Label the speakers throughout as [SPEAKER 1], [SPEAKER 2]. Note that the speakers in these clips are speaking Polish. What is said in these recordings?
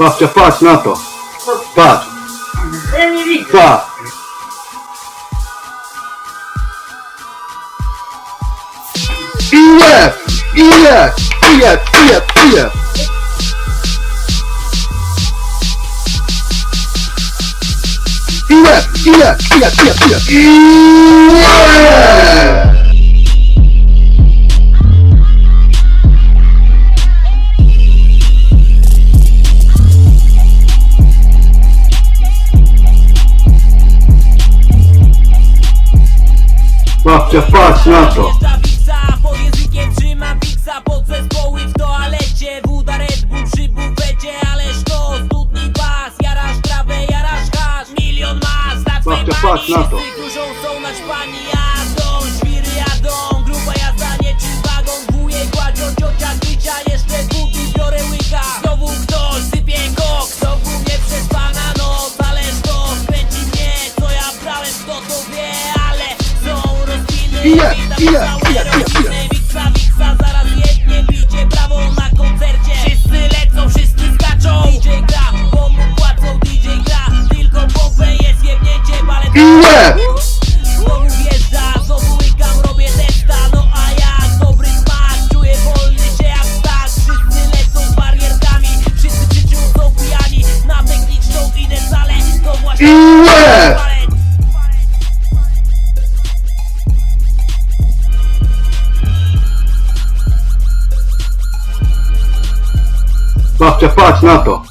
[SPEAKER 1] Babcia, patrz na to. Patrz,
[SPEAKER 2] Ja nie widzę.
[SPEAKER 1] patrz. I jest! I jest! I jest! Babcia, patrz na to.
[SPEAKER 3] Wjeżdża wiksa, pod językiem trzymam wiksa Podzespoły w toalecie, woda Red Bull przy bufecie Ależ to studni bas, jarasz trawę, jarasz hasz Milion mas, swej
[SPEAKER 1] Babcia, patrz na to.
[SPEAKER 3] Wszyscy kurzą są jadą, świry jadą
[SPEAKER 1] Ile? Ile?
[SPEAKER 3] rodziny Wiksa, wiksa, zaraz jednie bicie brawo na koncercie Wszyscy lecą, wszyscy skaczą DJ gra, bo mu płacą DJ Tylko pompę jest jebnięcie, balet
[SPEAKER 1] Ile?
[SPEAKER 3] Znowu wjeżdża, znowu łykam, robię testa No a ja dobry smak, czuję wolny się jak ptak Wszyscy lecą z barierkami, wszyscy krzyczą, są pijani Na techniczną idę salę, to właśnie
[SPEAKER 1] Ile? Babcia, patrz na to.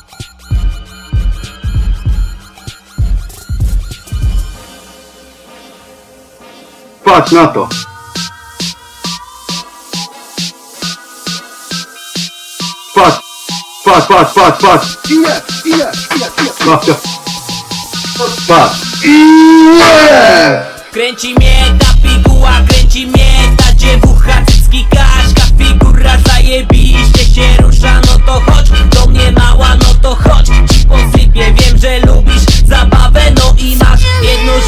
[SPEAKER 1] Patrz na to. Patrz, patrz, patrz, patrz, patrz. Ile, ile, ile, ile. Babcia. Patrz. Ile!
[SPEAKER 3] Kręci mnie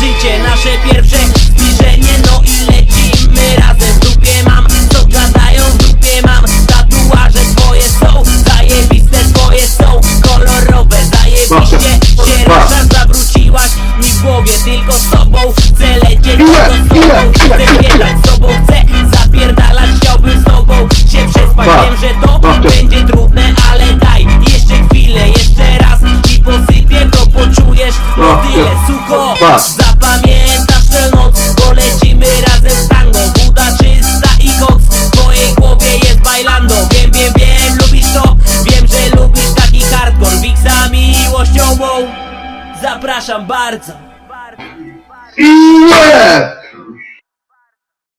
[SPEAKER 3] życie, nasze pierwsze zbliżenie. No i lecimy razem, w dupie mam. Co gadają, w dupie mam? Tatuaże twoje są, zajebiste twoje są. Kolorowe, zajebiście się ruszasz Zawróciłaś mi w głowie, tylko z tobą. Chcę lecieć? Tylko z tobą. chcę biegać z tobą. Chcę zapierdalać Chciałbym z tobą się przespać.
[SPEAKER 1] Pa.
[SPEAKER 3] Wiem, że to będzie trudne, ale daj jeszcze chwilę Jeszcze raz ci posypię, to poczujesz No tyle, suko Zapraszam bardzo!
[SPEAKER 1] I nie!